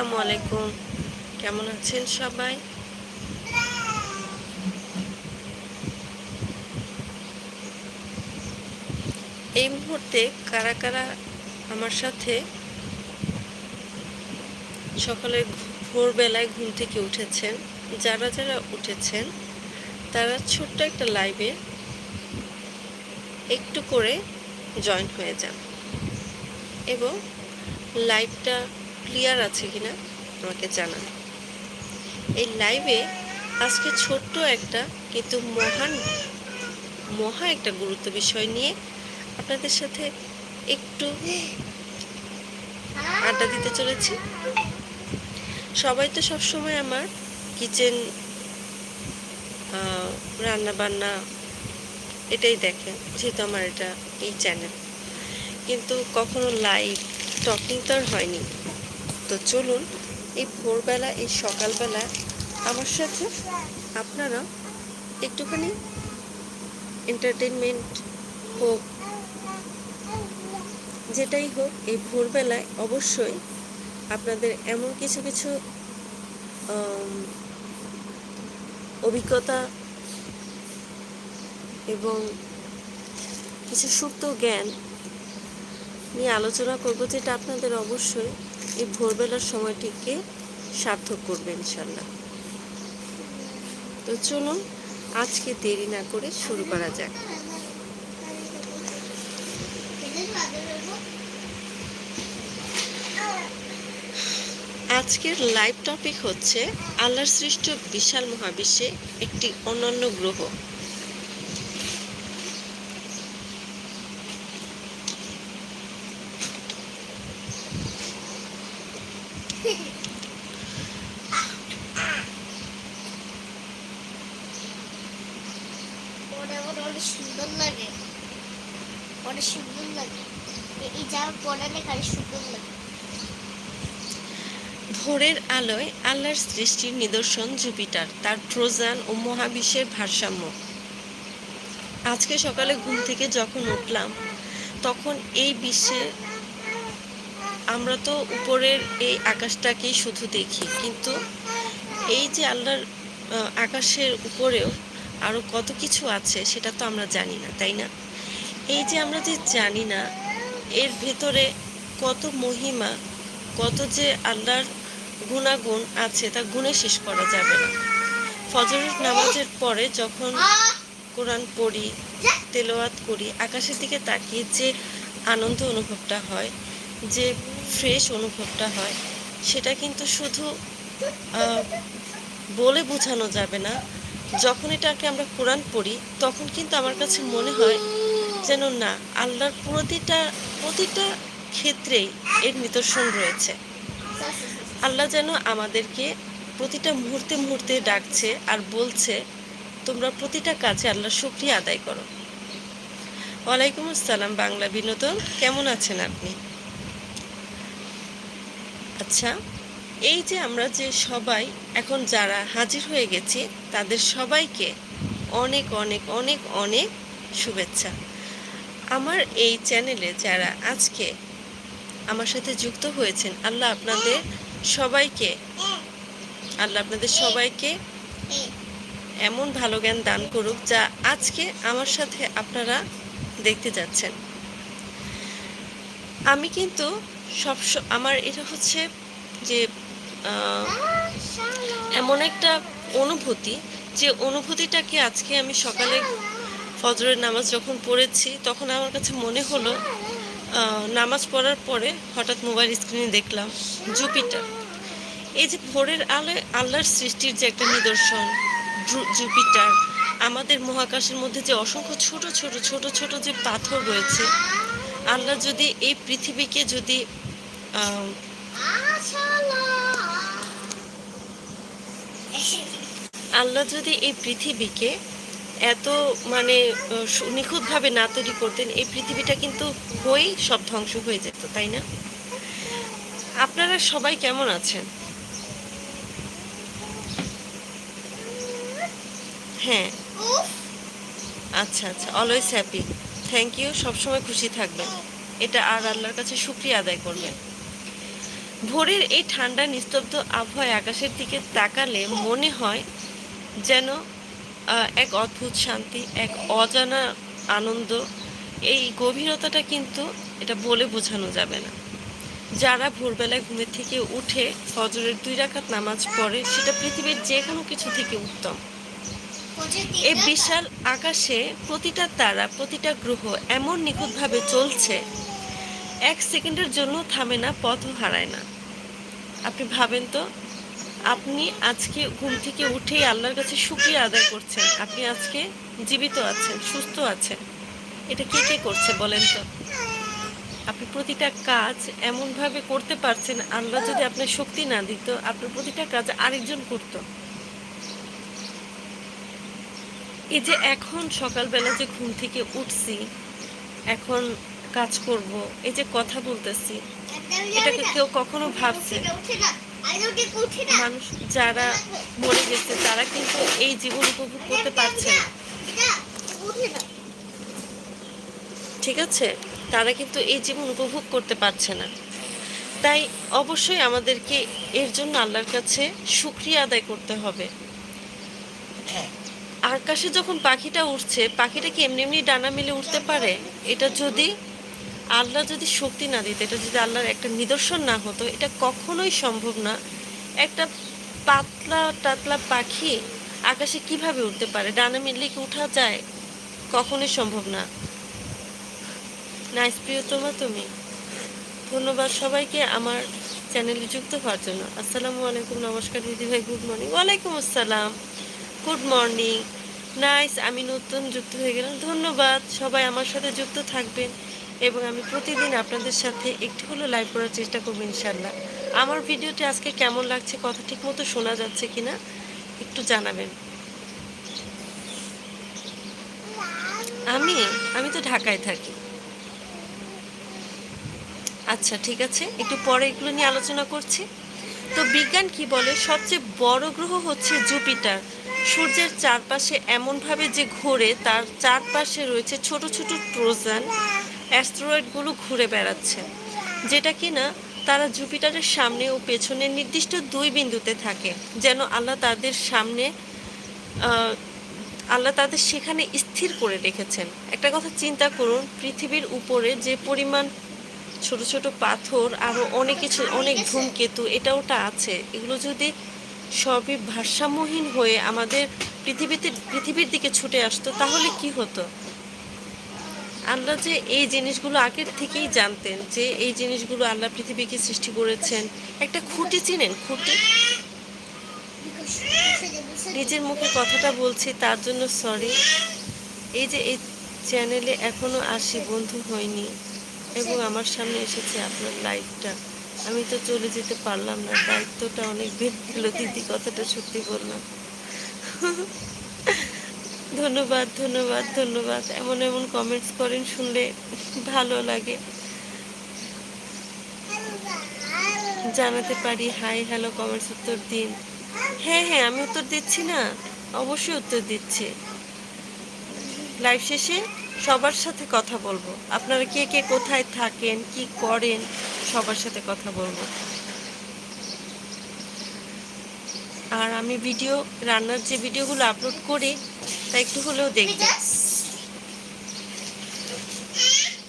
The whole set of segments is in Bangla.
আসসালামু আলাইকুম। কেমন আছেন সবাই? এই মুহূর্তে কারা কারা আমার সাথে? সকালে ভোরবেলায় ঘুম থেকে উঠেছেন। যারা যারা উঠেছেন, তারা ছোট্ট একটা লাইভে একটু করে জয়েন হয়ে যান। এবং লাইভটা ক্লিয়ার আছে কিনা, আমাকে জানান। এই লাইভে আজকে ছোট্ট একটা কিন্তু মহান, মহা একটা গুরুত্ব বিষয় নিয়ে আপনাদের সাথে একটু আড্ডা দিতে চলেছি। সবাই তো সবসময় আমার কিচেন রান্না বান্না এটাই দেখেন যেহেতু আমার এটা এই চ্যানেল কিন্তু কখনো লাইভ টকিং তো আর হয়নি। তো চলুন, এই ভোরবেলা, এই সকালবেলা আমার সাথে আপনারা একটুখানি এন্টারটেনমেন্ট হোক, যেটাই হোক, এই ভোরবেলায় অবশ্যই আপনাদের এমন কিছু কিছু অভিজ্ঞতা এবং কিছু সুপ্ত জ্ঞান নিয়ে আলোচনা করব, যেটা আপনাদের অবশ্যই এই ভোরবেলার সময়টিকে সার্থক করবে ইনশাল্লাহ তো চলুন, আজকে দেরি না করে শুরু করা যাক। আজকের লাইভ টপিক হচ্ছে, আল্লাহর সৃষ্ট বিশাল মহাবিশ্বে একটি অনন্য গ্রহ সুন্দর লাগে অনেক সুন্দর লাগে। এই জামা পরালে খালি সুন্দর লাগে। ভোরের আলোয় আল্লাহর সৃষ্টির নিদর্শন জুপিটার, তার ট্রোজান ও মহাবিশ্বের ভারসাম্য। আজকে সকালে ঘুম থেকে যখন উঠলাম, তখন এই বিশ্বে আমরা তো উপরের এই আকাশটাকেই শুধু দেখি, কিন্তু এই যে আল্লাহর আকাশের উপরেও আরও কত কিছু আছে, সেটা তো আমরা জানি না, তাই না? এই যে আমরা যে জানি না, এর ভেতরে কত মহিমা, কত যে আল্লাহর গুণাগুণ আছে তা গুণে শেষ করা যাবে না। ফজরের নামাজের পরে যখন কোরআন পড়ি তেলোয়াত করি, আকাশের দিকে তাকিয়ে যে আনন্দ অনুভবটা হয়, যে ফ্রেশ অনুভবটা হয়, সেটা কিন্তু শুধু বলে বোঝানো যাবে না। যখন এটাকে আমরা কোরআন পড়ি, তখন কিন্তু আমার কাছে মনে হয় যেন না, আল্লাহর প্রতিটা প্রতিটা ক্ষেত্রেই এর নিদর্শন রয়েছে। আল্লাহ যেন আমাদেরকে প্রতিটা মুহূর্তে মুহূর্তে ডাকছে আর বলছে, তোমরা প্রতিটা কাজে আল্লাহ শুক্রিয়া আদায় করো। ওয়ালাইকুম আসসালাম বাংলা বিনোদন, কেমন আছেন আপনি? আচ্ছা এই যে আমরা যে সবাই এখন যারা হাজির হয়ে গেছি, তাদের সবাইকে অনেক অনেক অনেক অনেক শুভেচ্ছা। আমার এই চ্যানেলে যারা আজকে আমার সাথে যুক্ত হয়েছেন, আল্লাহ আপনাদের সবাইকে, আল্লাহ আপনাদের সবাইকে এমন ভালো জ্ঞান দান করুক যা আজকে আমার সাথে আপনারা দেখতে যাচ্ছেন। আমি কিন্তু সব আমার এটা হচ্ছে যে এমন একটা অনুভূতি যে অনুভূতিটাকে আজকে আমি সকালে ফজরের নামাজ যখন পড়েছি, তখন আমার কাছে মনে হলো নামাজ পড়ার পরে হঠাৎ মোবাইল স্ক্রিনে দেখলাম জুপিটার। এই যে ভোরের আলোয় আল্লাহর সৃষ্টির যে একটা নিদর্শন জুপিটার, আমাদের মহাকাশের মধ্যে যে অসংখ্য ছোট ছোট ছোট ছোট যে পাথর রয়েছে, আল্লাহ যদি এই পৃথিবীকে যদি আল্লাহ যদি এই পৃথিবীকে এত মানে নিখুঁতভাবে না তৈরি করতেন, এই পৃথিবীটা কিন্তু হয়েই সব ধ্বংস হয়ে যেত, তাই না? আপনারা সবাই কেমন আছেন? হ্যাঁ। আচ্ছা আচ্ছা অলওয়েজ হ্যাপি থ্যাংক ইউ সবসময় খুশি থাকবেন। এটা আর আল্লাহর কাছে শুক্রিয়া আদায় করবেন। ভোরের এই ঠান্ডা, নিস্তব্ধ আবহাওয়ায় আকাশের দিকে তাকালে মনে হয় যেন এক অদ্ভুত শান্তি, এক অজানা আনন্দ। এই গভীরতাটা কিন্তু এটা বলে বোঝানো যাবে না। যারা ভোরবেলায় ঘুমের থেকে উঠে ফজরের দুই রাকাত নামাজ পড়ে, সেটা পৃথিবীর যে কোনো কিছু থেকে উত্তম। এই বিশাল আকাশে প্রতিটা তারা, প্রতিটা গ্রহ এমন নিখুঁতভাবে চলছে, এক সেকেন্ডের জন্য থামে না, পথও হারায় না। আপনি ভাবেন তো আপনি আজকে ঘুম থেকে উঠেই আল্লাহর কাছে শুক্রিয়া আদায় করছেন। আপনি আজকে জীবিত আছেন, সুস্থ আছেন। এটা কে কে করছে বলেন তো? আপনি প্রতিটা কাজ এমনভাবে করতে পারছেন, আল্লাহ যদি আপনার শক্তি না দিত, আপনার প্রতিটা কাজ আরেকজন করতো। এই যে এখন সকালবেলা যে ঘুম থেকে উঠছি, এখন কাজ করব, এই যে কথা বলতেছি, এটাকে কেউ কখনো ভাবছে? মানুষ যারা মরে গেছে তারা কিন্তু এই জীবন উপভোগ করতে পারছে না। ঠিক আছে? তারা কিন্তু এই জীবন উপভোগ করতে পারছে না। তাই অবশ্যই আমাদেরকে এর জন্য আল্লাহর কাছে শুক্রিয়া আদায় করতে হবে। আকাশে যখন পাখিটা উঠছে পাখিটা কি এমনি এমনি ডানা মেলে উঠতে পারে? এটা যদি আল্লাহ যদি শক্তি না দিত, এটা যদি আল্লাহর একটা নিদর্শন না হতো, এটা কখনোই সম্ভব না। একটা পাতলা টাতলা পাখি আকাশে কীভাবে উঠতে পারে, ডানা মেললে কি উঠা যায়? কখনোই সম্ভব না। নাইস প্রিয়তমা তুমি। ধন্যবাদ সবাইকে আমার চ্যানেলে যুক্ত হওয়ার জন্য। আসসালামু আলাইকুম, নমস্কার দিদি ভাই, গুড মর্নিং। ওয়ালাইকুম আসসালাম। Good morning. নাইস, আমি নতুন যুক্ত হয়ে গেলাম। ধন্যবাদ, সবাই আমার সাথে যুক্ত থাকবেন। এবং আমি প্রতিদিন আপনাদের সাথে একটু হলেও লাইভ করার চেষ্টা করব ইনশাল্লাহ আমার ভিডিওটি আজকে কেমন লাগছে, কথা ঠিক মতো শোনা যাচ্ছে কিনা একটু জানাবেন। আমি? আমি তো ঢাকায় থাকি। আচ্ছা ঠিক আছে। একটু পরে এগুলো নিয়ে আলোচনা করছি। তো বিজ্ঞান কি বলে? সবচেয়ে বড় গ্রহ হচ্ছে জুপিটার। সূর্যের চারপাশে এমনভাবে যে ঘোরে, তার চারপাশে রয়েছে ছোট ছোট ট্রোজান। অ্যাস্টেরয়েডগুলো ঘুরে বেড়াচ্ছে, যেটা কি না তারা জুপিটারের সামনে ও পেছনে নির্দিষ্ট দুই বিন্দুতে থাকে, যেন আল্লাহ তাদের সামনে আল্লাহ তাদের সেখানে স্থির করে রেখেছেন। একটা কথা চিন্তা করুন, পৃথিবীর উপরে যে পরিমাণ ছোট ছোট পাথর আরও অনেক কিছু, অনেক ধূমকেতু, এটা ওটা আছে, এগুলো যদি সবই ভারসাম্যহীন হয়ে আমাদের পৃথিবীতে, পৃথিবীর দিকে ছুটে আসতো, তাহলে কি হতো? আল্লাহ যে এই জিনিসগুলো আগের থেকেই জানতেন, যে এই জিনিসগুলো আল্লাহ পৃথিবীকে সৃষ্টি করেছেন। একটা খুঁটি চিনেন? খুঁটি? নিজের মুখে কথাটা বলছি, তার জন্য সরি এই যে এই চ্যানেলে এখনও আসি, বন্ধু হয়নি, এবং আমার সামনে এসেছে আপনার লাইফটা। আমি তো চলে যেতে পারলাম না, দায়িত্বটা অনেক বেড়ে গেল দিদি কথাটা সত্যি বললাম। ধন্যবাদ ধন্যবাদ ধন্যবাদ। এমন এমন কমেন্টস করেন শুনলে ভালো লাগে। জানাতে পারি হাই হ্যালো কমেন্টস উত্তর দিন। হ্যাঁ হ্যাঁ আমি উত্তর দিচ্ছি না। অবশ্যই উত্তর দিচ্ছি। লাইভ শেষে সবার সাথে কথা বলব। আপনারা কে কে কোথায় থাকেন, কি করেন, সবার সাথে কথা বলব। আর আমি ভিডিও, রান্নার যে ভিডিওগুলো আপলোড করি, তা একটু হলেও দেখবেন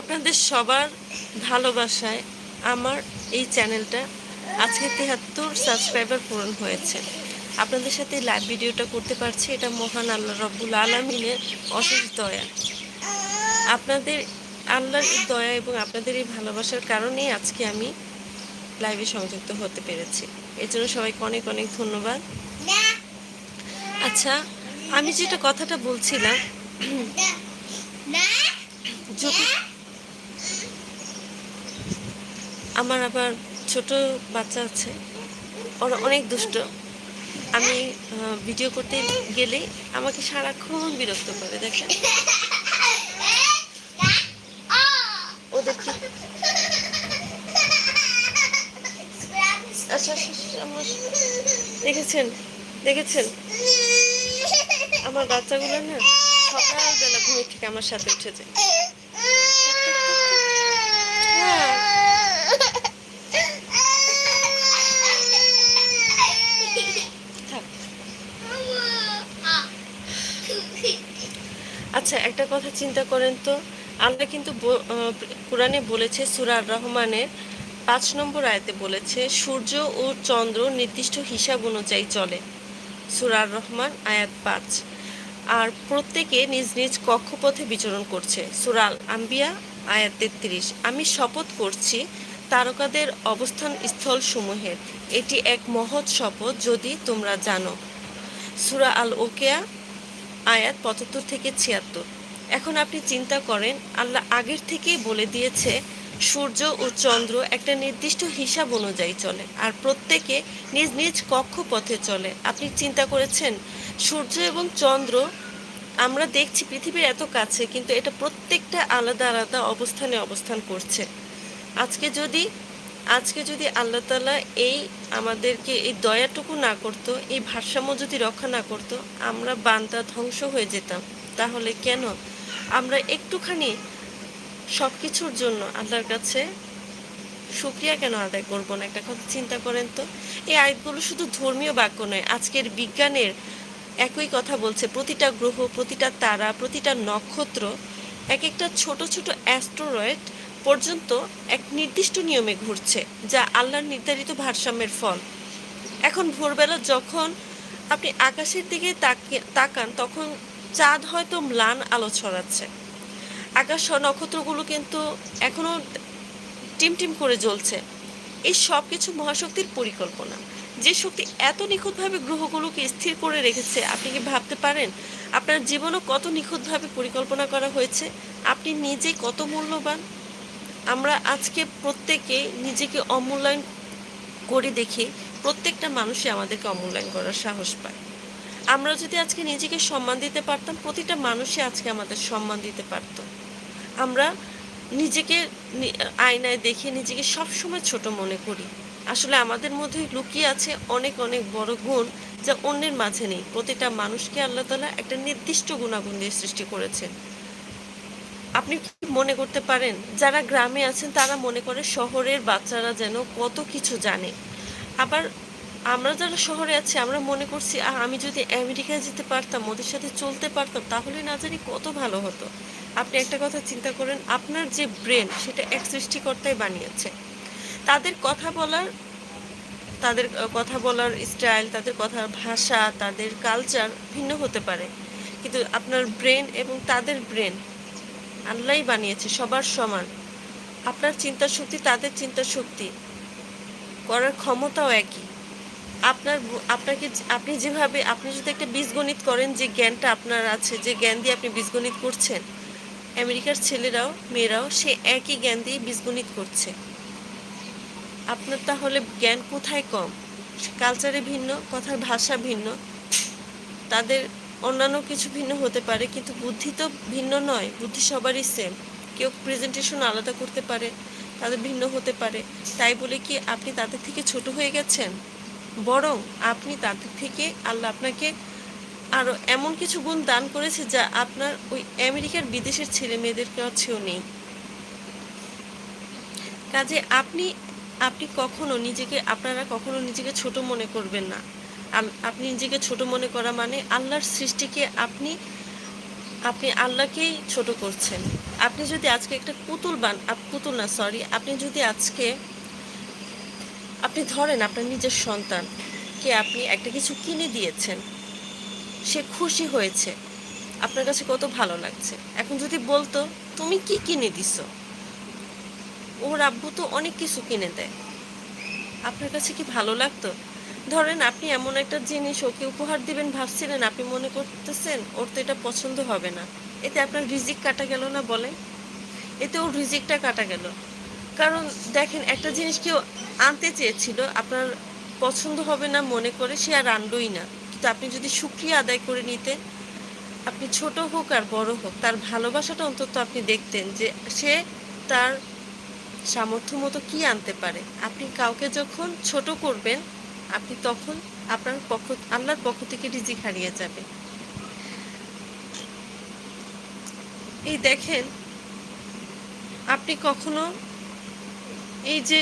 আপনাদের সবার ভালোবাসায় আমার এই চ্যানেলটা আজকে তেহাত্তর সাবস্ক্রাইবার পূরণ হয়েছে। আপনাদের সাথে লাইভ ভিডিওটা করতে পারছি, এটা মহান আল্লাহ রব্বুল আলমিনের অশেষ দয়া। আপনাদের আল্লাহর দয়া এবং আপনাদের এই ভালোবাসার কারণেই আজকে আমি লাইভে সংযুক্ত হতে পেরেছি। এর জন্য সবাইকে অনেক অনেক ধন্যবাদ। আচ্ছা আমি যেটা কথাটা বলছিলাম আমার আবার ছোট বাচ্চা আছে, ওরা অনেক দুষ্ট। আমি ভিডিও করতে গেলে আমাকে সারাক্ষণ বিরক্ত করে, দেখেন। ওদেরকে আচ্ছা, আচ্ছা, আচ্ছা, আচ্ছা দেখেছেন দেখেছেন? আমার বাচ্চাগুলো না সকালবেলা ঘুমিয়ে থেকে আমার সাথে উঠেছে আচ্ছা একটা কথা চিন্তা করেন তো। আল্লাহ কিন্তু কোরআনে বলেছে সুরার রহমানের পাঁচ নম্বর আয়াতে বলেছে, সূর্য ও চন্দ্র নির্দিষ্ট হিসাব অনুযায়ী চলে। সুরার রহমান, আয়াত পাঁচ। আর প্রত্যেকে নিজ নিজ কক্ষপথে বিচরণ করছে। সুরাল আম্বিয়া, আয়াত তেত্রিশ। আমি শপথ করছি তারকাদের অবস্থান স্থল সমূহের। এটি এক মহৎ শপথ যদি তোমরা জানো। সুরা আল ওকেয়া, আয়াত পঁচাত্তর থেকে ছিয়াত্তর। এখন আপনি চিন্তা করেন, আল্লাহ আগের থেকেই বলে দিয়েছে সূর্য ও চন্দ্র একটা নির্দিষ্ট হিসাব অনুযায়ী চলে, আর প্রত্যেকে নিজ নিজ কক্ষপথে চলে। আপনি চিন্তা করেছেন, সূর্য এবং চন্দ্র আমরা দেখছি পৃথিবীর এত কাছে, কিন্তু এটা প্রত্যেকটা আলাদা আলাদা অবস্থানে অবস্থান করছে। আজকে যদি আজকে যদি আল্লাহ তালা এই আমাদেরকে এই দয়াটুকু না করতো, এই ভারসাম্য যদি রক্ষা না করত, আমরা বান্দা ধ্বংস হয়ে যেতাম। তাহলে কেন? আমরা একটুখানি সব কিছুর জন্য আল্লাহর কাছে শুক্রিয়া কেন আদায় করব না? একটা কথা চিন্তা করেন তো। এই আয়াতগুলো শুধু ধর্মীয় বাক্য নয়, আজকের বিজ্ঞানের একই কথা বলছে। প্রতিটা গ্রহ, প্রতিটা তারা, প্রতিটা নক্ষত্র এক একটা ছোট ছোট অ্যাস্ট্রয়েড পর্যন্ত এক নির্দিষ্ট নিয়মে ঘুরছে, যা আল্লাহর নির্ধারিত ভারসাম্যের ফল। এখন ভোরবেলা যখন আপনি আকাশের দিকে তাকান, তখন চাঁদ হয়তো ম্লান আলো ছড়াচ্ছে। আকাশ নক্ষত্রগুলো কিন্তু এখনও টিমটিম করে জ্বলছে। এই সব কিছু মহাশক্তির পরিকল্পনা। যে শক্তি এত নিখুঁতভাবে গ্রহগুলোকে স্থির করে রেখেছে, আপনি কি ভাবতে পারেন? আপনার জীবনও কত নিখুঁতভাবে পরিকল্পনা করা হয়েছে? আপনি নিজে কত মূল্যবান? আমরা আজকে প্রত্যেকে নিজেকে অমূল্যায়ন করে দেখি, প্রত্যেকটা মানুষই আমাদেরকে অমূল্যায়ন করার সাহস পায়। আমরা যদি আজকে নিজেকে সম্মান দিতে পারতাম, প্রতিটা মানুষই আজকে আমাদের সম্মান দিতে পারত। আমরা নিজেকে আয়নায় দেখে নিজেকে সবসময় ছোট মনে করি। আসলে আমাদের মধ্যে লুকিয়ে আছে অনেক অনেক বড় গুণ যা অন্যের মাঝে নেই। প্রতিটা মানুষকে আল্লাহ তালা একটা নির্দিষ্ট গুণাগুণ দিয়ে সৃষ্টি করেছেন। আপনি কি মনে করতে পারেন, যারা গ্রামে আছেন তারা মনে করে শহরের বাচ্চারা যেন কত কিছু জানে। আবার আমরা যারা শহরে আছি, আমরা মনে করছি আমি যদি আমেরিকায় যেতে পারতাম, ওদের সাথে চলতে পারতাম, তাহলে না জানি কত ভালো হতো। আপনি একটা কথা চিন্তা করেন, আপনার যে ব্রেন সেটা এক সৃষ্টিকর্তাই বানিয়েছে। তাদের কথা বলার, তাদের কথা বলার স্টাইল তাদের কথার ভাষা, তাদের কালচার ভিন্ন হতে পারে। কিন্তু আপনার ব্রেন এবং তাদের ব্রেন আল্লাহই বানিয়েছে, সবার সমান। আপনার চিন্তা শক্তি তাদের চিন্তা শক্তি করার ক্ষমতাও একই। আপনার আপনাকে আপনি যেভাবে, আপনি যদি একটা বীজগণিত করেন যে জ্ঞানটা আপনার আছে, যে জ্ঞান দিয়ে আপনি বীজগণিত করছেন আমেরিকার ছেলেরাও, মেয়েরাও সে একই জ্ঞান দিয়ে বীজগণিত করছে। আপনার তাহলে জ্ঞান কোথায় কম? কালচারে ভিন্ন, কথার ভাষা ভিন্ন, তাদের অন্যান্য কিছু ভিন্ন হতে পারে, কিন্তু বুদ্ধি তো ভিন্ন নয়, বুদ্ধি সবারই সেম কেউ প্রেজেন্টেশন আলাদা করতে পারে, তাদের ভিন্ন হতে পারে। তাই বলে কি আপনি তাদের থেকে ছোট হয়ে গেছেন? বরং আপনি তাদের থেকে আল্লাহ আপনাকে আরও এমন কিছু গুণ দান করেছে যা আপনার ওই আমেরিকার বিদেশের ছেলে মেয়েদের কাছেও নেই। কাজে আপনি আপনি কখনো নিজেকে, আপনারা কখনো নিজেকে ছোট মনে করবেন না। আপনি নিজেকে ছোট মনে করা মানে আল্লাহর সৃষ্টিকে আপনি আপনি আল্লাহকেই ছোট করছেন। আপনি যদি আজকে একটা পুতুল বান পুতুল না সরি আপনি যদি আজকে, আপনি ধরেন আপনার নিজের সন্তানকে আপনি একটা কিছু কিনে দিয়েছেন। সে খুশি হয়েছে। আপনার কাছে কত ভালো লাগছে। এখন যদি বলতো, তুমি কি কিনে দিছো? ওর আব্বু তো অনেক কিছু কিনে দেয়। আপনার কাছে কি ভালো লাগতো? ধরেন আপনি এমন একটা জিনিস ওকে উপহার দিবেন, ভাবছিলেন আপনি মনে করতেছেন, ওর তো এটা পছন্দ হবে না। এতে আপনার রিজিক কাটা গেল না বলে এতে ওর রিজিকটা কাটা গেল। কারণ দেখেন, একটা জিনিস কেউ আনতে চেয়েছিল, আপনার পছন্দ হবে না মনে করে, সে আর আনলোই না। কিন্তু আপনি যদি সুক্রিয়া আদায় করে নিতেন, আপনি ছোট হোক আর বড় হোক, তার ভালোবাসাটা অন্তত আপনি দেখতেন যে সে তার সামর্থ্য মতো কি আনতে পারে। আপনি কাউকে যখন ছোট করবেন, আপনি তখন আপনার পক্ষ, আল্লাহর পক্ষ থেকে রিজিক হারিয়ে যাবে। এই দেখেন, আপনি কখনো এই যে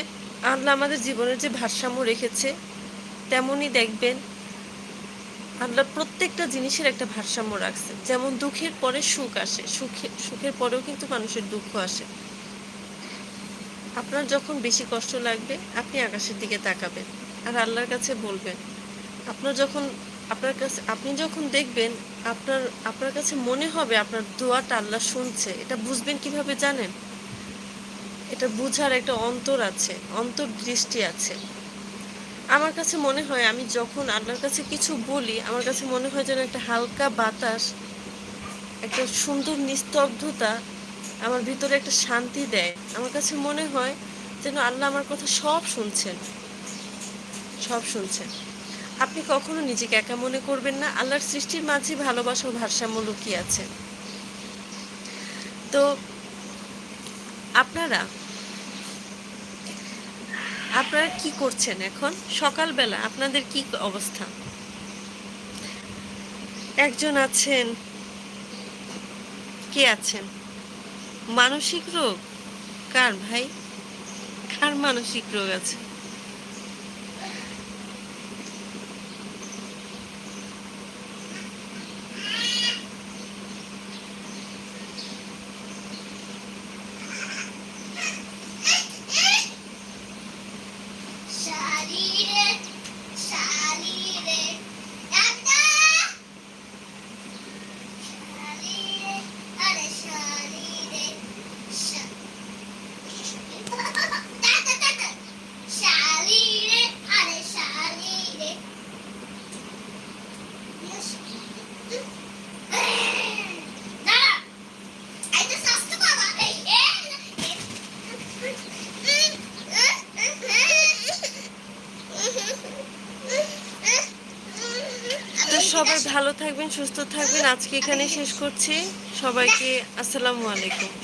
আল্লাহ আমাদের জীবনের যে ভারসাম্য রেখেছে, তেমনই দেখবেন আল্লাহ প্রত্যেকটা জিনিসের একটা ভারসাম্য রাখছে। যেমন দুঃখের পরে সুখ আসে, সুখে, সুখের পরেও কিন্তু মানুষের দুঃখ আসে। আপনার যখন বেশি কষ্ট লাগবে, আপনি আকাশের দিকে তাকাবেন আর আল্লাহর কাছে বলবেন। আপনার যখন, আপনার কাছে, আপনি যখন দেখবেন, আপনার আপনার কাছে মনে হবে আপনার দোয়াটা আল্লাহ শুনছে। এটা বুঝবেন কীভাবে জানেন? এটা বুঝার একটা অন্তর আছে, অন্তর্দৃষ্টি আছে। আমার কাছে মনে হয় আমি যখন আল্লাহর কাছে কিছু বলি, আমার কাছে মনে হয় যেন একটা হালকা বাতাস, একটা সুন্দর নিস্তব্ধতা আমার ভিতরে একটা শান্তি দেয়। আমার কাছে মনে হয় যেন আল্লাহ আমার কথা সব শুনছেন। সব শুনছেন। আপনি কখনো নিজেকে একা মনে করবেন না। আল্লাহর সৃষ্টির মাঝে ভালোবাসার ভারসাম্য লুকিয়ে আছে। তো আপনারা আপনারা কি করছেন এখন? সকালবেলা আপনাদের কি অবস্থা? একজন আছেন। কে আছেন? মানসিক রোগ? কার ভাই? কার মানসিক রোগ আছে? থাকবেন সুস্থ থাকবেন। আজকে এখানে শেষ করছি। সবাইকে আসসালামু আলাইকুম।